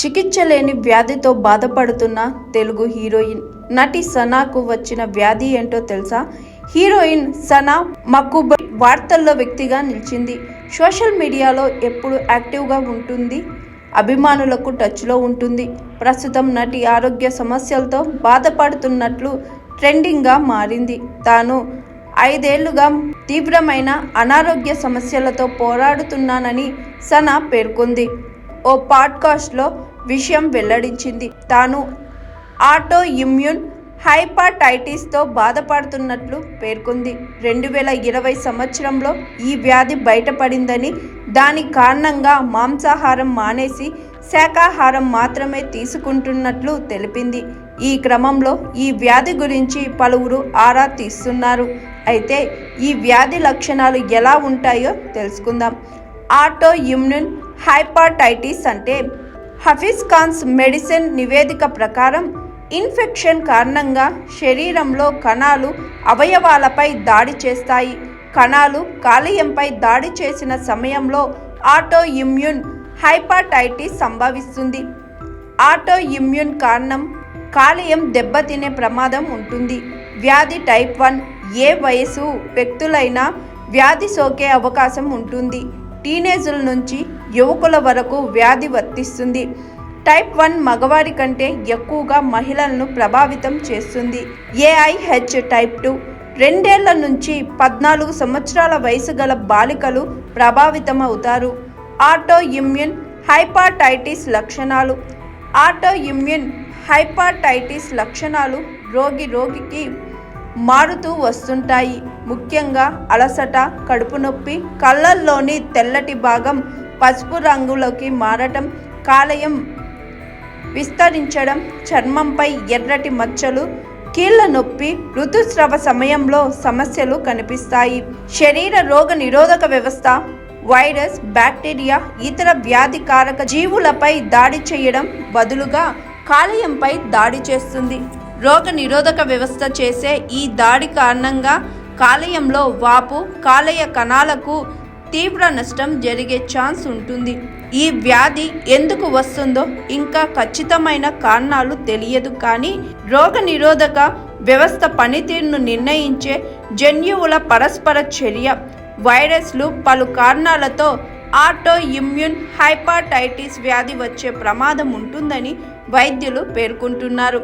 చికిత్స లేని వ్యాధితో బాధపడుతున్న తెలుగు హీరోయిన్ నటి సనాకు వచ్చిన వ్యాధి ఏంటో తెలుసా? హీరోయిన్ సనా మక్కుబ వార్తల్లో వ్యక్తిగా నిలిచింది. సోషల్ మీడియాలో ఎప్పుడు యాక్టివ్గా ఉంటుంది? అభిమానులకు టచ్లో ఉంటుంది. ప్రస్తుతం నటి ఆరోగ్య సమస్యలతో బాధపడుతున్నట్లు ట్రెండింగ్గా మారింది. తాను ఐదేళ్ళుగా తీవ్రమైన అనారోగ్య సమస్యలతో పోరాడుతున్నానని సనా పేర్కొంది. ఓ పాడ్కాస్ట్లో విషయం వెల్లడించింది. తాను ఆటో ఇమ్యూన్ హైపాటైటిస్తో బాధపడుతున్నట్లు పేర్కొంది. రెండు వేల ఇరవై సంవత్సరంలో ఈ వ్యాధి బయటపడిందని దాని కారణంగా మాంసాహారం మానేసి శాకాహారం మాత్రమే తీసుకుంటున్నట్లు తెలిపింది. ఈ క్రమంలో ఈ వ్యాధి గురించి పలువురు ఆరా తీస్తున్నారు. అయితే ఈ వ్యాధి లక్షణాలు ఎలా ఉంటాయో తెలుసుకుందాం. ఆటో ఇమ్యూన్ హైపాటైటిస్ అంటే హఫీజ్ ఖాన్స్ మెడిసిన్ నివేదిక ప్రకారం ఇన్ఫెక్షన్ కారణంగా శరీరంలో కణాలు అవయవాలపై దాడి చేస్తాయి. కణాలు కాలేయంపై దాడి చేసిన సమయంలో ఆటో ఇమ్యూన్ హైపాటైటిస్ సంభవిస్తుంది. ఆటో ఇమ్యూన్ కారణం కాలేయం దెబ్బతినే ప్రమాదం ఉంటుంది. వ్యాధి టైప్ వన్ ఏ వయసు వ్యక్తులైనా వ్యాధి సోకే అవకాశం ఉంటుంది. టీనేజుల నుంచి యువకుల వరకు వ్యాధి వర్తిస్తుంది. టైప్ వన్ మగవారి కంటే ఎక్కువగా మహిళలను ప్రభావితం చేస్తుంది. AIH type two. రెండేళ్ళ నుంచి పద్నాలుగు సంవత్సరాల వయసు గల బాలికలు ప్రభావితం అవుతారు ఆటో ఇమ్యూన్ హైపాటైటిస్ లక్షణాలు. ఆటో ఇమ్యూన్ హైపాటైటిస్ లక్షణాలు రోగి రోగికి మారుతూ వస్తుంటాయి. ముఖ్యంగా అలసట కడుపు నొప్పి కళ్ళల్లోని తెల్లటి భాగం పసుపు రంగులోకి మారటం కాలేయం విస్తరించడం చర్మంపై ఎర్రటి మచ్చలు కీళ్ళ నొప్పి ఋతుస్రవ సమయంలో సమస్యలు కనిపిస్తాయి. శరీర రోగ నిరోధక వ్యవస్థ వైరస్ బ్యాక్టీరియా ఇతర వ్యాధికారక జీవులపై దాడి చేయడం బదులుగా కాలేయంపై దాడి చేస్తుంది. రోగ నిరోధక వ్యవస్థ చేసే ఈ దాడి కారణంగా కాలేయంలో వాపు కాలేయ కణాలకు తీవ్ర నష్టం జరిగే ఛాన్స్ ఉంటుంది. ఈ వ్యాధి ఎందుకు వస్తుందో ఇంకా ఖచ్చితమైన కారణాలు తెలియదు కానీ రోగ నిరోధక వ్యవస్థ పనితీరును నిర్ణయించే జన్యువుల పరస్పర చర్య వైరస్లు పలు కారణాలతో ఆటో ఇమ్యూన్ హైపాటైటిస్ వ్యాధి వచ్చే ప్రమాదం ఉంటుందని వైద్యులు పేర్కొంటున్నారు.